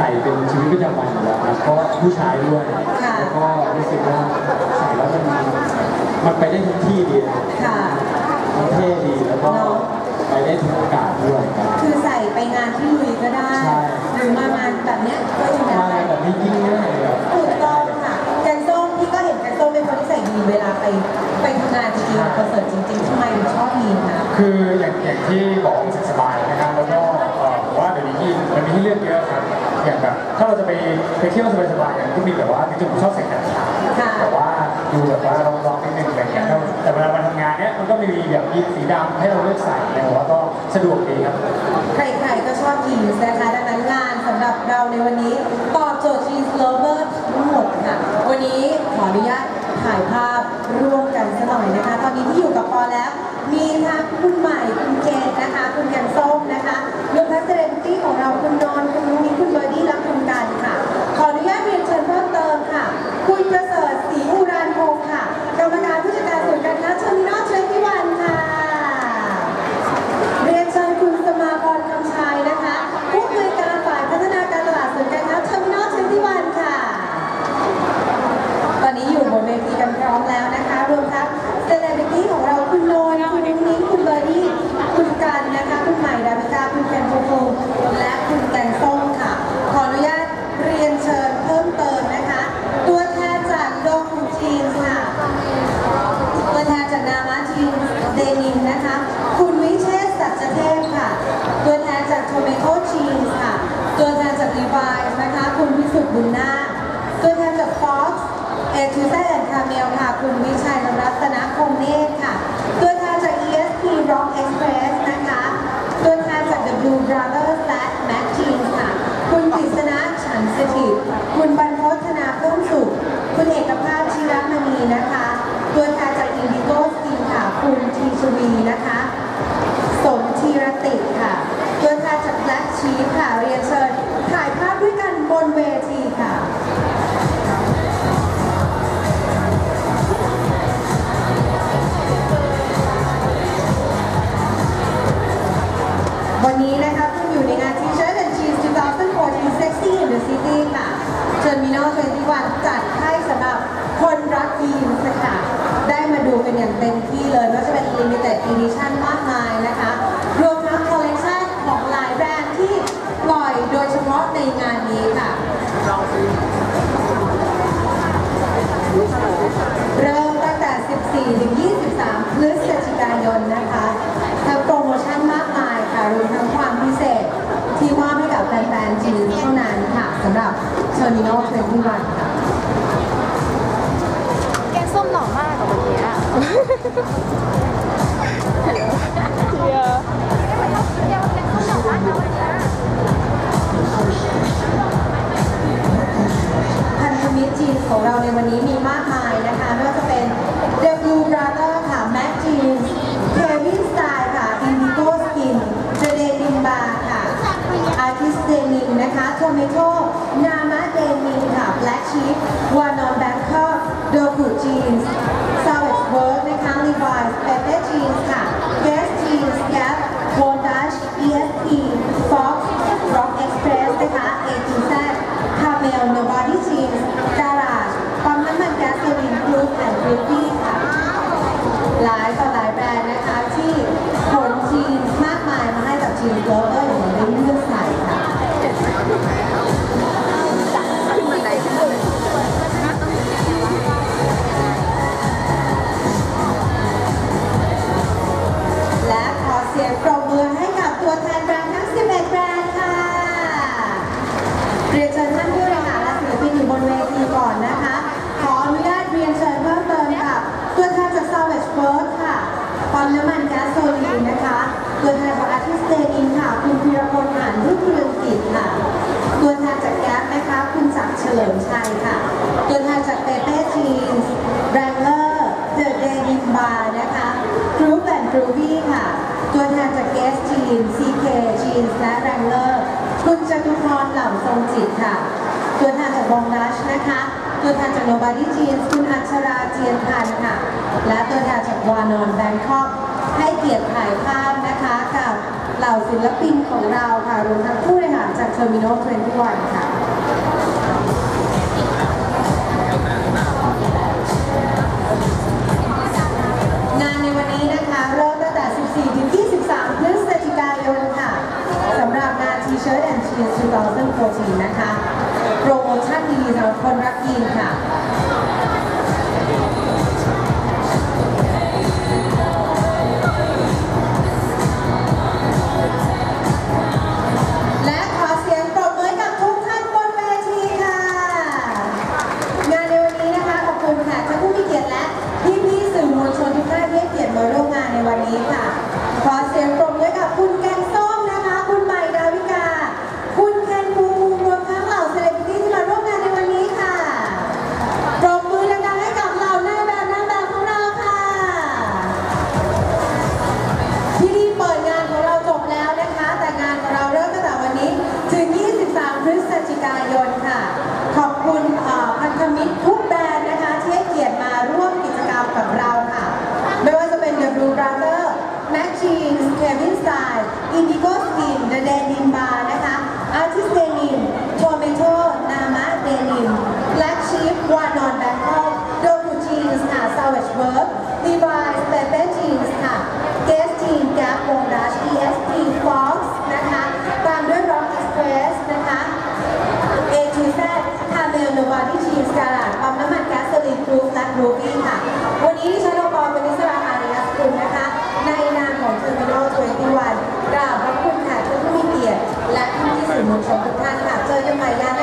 ส่เป็นชีวิตประจำวันอยู่แล้วครับเพราะผู้ชายด้วยค่ะแล้วก็รู้สึกว่าใส่แล้วมันมันไปได้ทุกที่ดีค่ะมันเท่ดีแล้วก็เนอะไปได้ทุกโอกาสด้วยครับคือใส่ไปงานที่ลุยก็ได้ใช่หรือมางานแบบเนี้ยก็ยังมาได้แบบนี้ยิ่งง่ายแบบถูกต้องค่ะแกงส้มพี่ก็เห็นแกงส้มเป็นคนที่ใส่ยีนเวลาไปไปทำงานจริงๆคอนเสิร์ตจริงๆทำไมถึงชอบยีนคะคืออย่างอย่างที่บอกรู้สึกสบายนะครับแล้วก็เอ่อผมว่าเดี๋ยวนี้ที่มันมีให้เลือกเยอะครับ อย่างแบบถ้าเราจะไปไปเที่ยวสบายๆอย่างที่มีแบบว่าจริงๆผมชอบใส่แขนขาค่ะแต่ว่าดูแบบว่าเราลองนิดนึงอะไรอย่างเงี้ยแต่เวลามาทำงานเนี้ยมันก็มีแบบยีนสีดำให้เราเลือกใส่เนี่ยผมว่าก็สะดวกดีครับ ใครๆก็ชอบยีนส์นะคะดังนั้นงานสำหรับเราในวันนี้ตอบโจทย์ยีนส์เลเวอร์ทั้งหมดค่ะวันนี้ขออนุญาตถ่ายภาพร่วมกันสักหน่อยนะคะ ตอนนี้ที่อยู่กับปอแล้ว มีทั้งคุณใหม่คุณเจนนะคะ คุณยันส้มนะคะรวมทั้งเซเบุญนาตัวแทนจากฟ็อกซ์เอทูเซนคาเมลค่ะ คุณวิชัยรัตนคงเนตรค่ะ ตัวแทนจาก ESP Rock Express นะคะ ตัวแทนจาก The Blue Brothers และ Mac Jeans ค่ะ คุณกฤษณะฉันสถิตคุณบรรพธนาเพิ่มสุข คุณเอกภาพชิรมณีนะคะ ตัวแทนจากอินดิโกสตีค่ะ คุณทีชวีนะคะสนธีรติค่ะ ตัวแทนจาก Black Sheep ค่ะ เรียนเชิญถ่ายภาพด้วยกันบนเวที วันนี้นะคะคุณอยู่ในงาน T-shirt and Jeans 2014 Sexy in the City ค่ะ Terminal 21จัดให้สำหรับคนรักยีนส์ค่ะ ได้มาดูกันอย่างเต็มที่เลยไม่ว่าจะเป็น Limited Edition มาก พฤศจิกายนนะคะทั้งโปรโมชั่นมากมายค่ะรวมทั้งความพิเศษที่มอบให้กับแฟนๆจีนเท่านั้นค่ะสำหรับ Terminal 21ค่ะแกงส้มหล่อมากอะวันเนี้ยเชียร์พันธมิตรจีนของเราในวันนี้มีมากมายนะคะไม่ว่าจะเป็น The Blue Brother จีนเทวินสไตล์ค่ะอินดิโกสกินเจเดนินบาร์ค่ะอาคิสเดนินนะคะโทเมโตนามาเดนินค่ะแบล็ชีฟวานอนแบงคอกโดกูจีนซาวเวสเวิร์ดนะคะลีบอยส์เปเป้จีนค่ะเกสจีนแกปโบนัชเอสพีฟ็อกซ์ร็อกเอ็กซ์เพรสนะคะเอจีแซคาเมลโนบอดี้จีนดาราปั๊มน้ำมันแก๊สโซลีนกลูตแอนด์บิวตี้ มาให้กับจีนโกลเบอร์อย่างได้เลือกใส่ค่ะและขอเสียงปรบมือให้กับตัวแทนแบรนด์ทั้ง 11 แบรนด์ค่ะ เรียนเชิญท่านผู้บริหารและศิลปินอยู่บนเวทีก่อนนะคะ ขออนุญาตเรียนเชิญเพิ่มเติมค่ะตัวแทนจาก Salvage First ค่ะปั๊มน้ำมันแก๊สโซลีนนะคะ ตัวแทนจาก Artist Denim ค่ะ คุณพีรพลหานรุ่งเรืองกิจค่ะ ตัวแทนจากแก๊ปนะคะ คุณศักดิ์เฉลิมชัยค่ะ ตัวแทนจากเปเป้จีนส์แรงเลอร์เดอะเดนิมบาร์นะคะกรุ๊ปแอนด์ Groovy ค่ะ ตัวแทนจาก Guess Jeans CK Jeans และ Wrangler คุณจตุพรเหล่าทรงจิตค่ะ ตัวแทนจากวงดัชนะคะ ตัวแทนจาก Nobody Jeans คุณอัชราเจียนพันธ์ค่ะ และตัวแทนจากวานอนแบงคอกให้เกียรติถ่ายภาพ นะคะกับเหล่าศิลปินของเราค่ะรวมทั้งผู้บริหารจาก Terminal 21ค่ะงานในวันนี้นะคะเริ่มตั้งแต่ 14 ถึง 23 พฤศจิกายนค่ะสำหรับงาน T-shirt and Jeans 2014 นะคะ โปรโมชั่นดีๆสำหรับคนรักยีนค่ะ มวลชนทุกท่านที่ให้เกียรติมาร่วมงานในวันนี้ค่ะ ขอเสียงปรบมือกับคุณแกงส้มน อินดิโกสกินเดเดนินบาร์นะคะอาร์ติสเดนิมโทเมโตนามะเดนิมแบล็กชีฟวานอนแบงคอกโดบูจีนส์ค่ะซาวเวชเวิร์กลีบายสเปเปจีนส์ค่ะเกสจีนแก๊ปวงรัชล็อกส์นะคะตามด้วยร็อกอีสเพรสนะคะเอจี to Z คาเมลโนวาที่จีนส์การ์ดปั๊มน้ำมันแก๊สโซลีนพรูฟและโรบี้ค่ะ วันนี้ดิฉัน มวชนทุกท่านค่ะ เจอกันใหม่ยา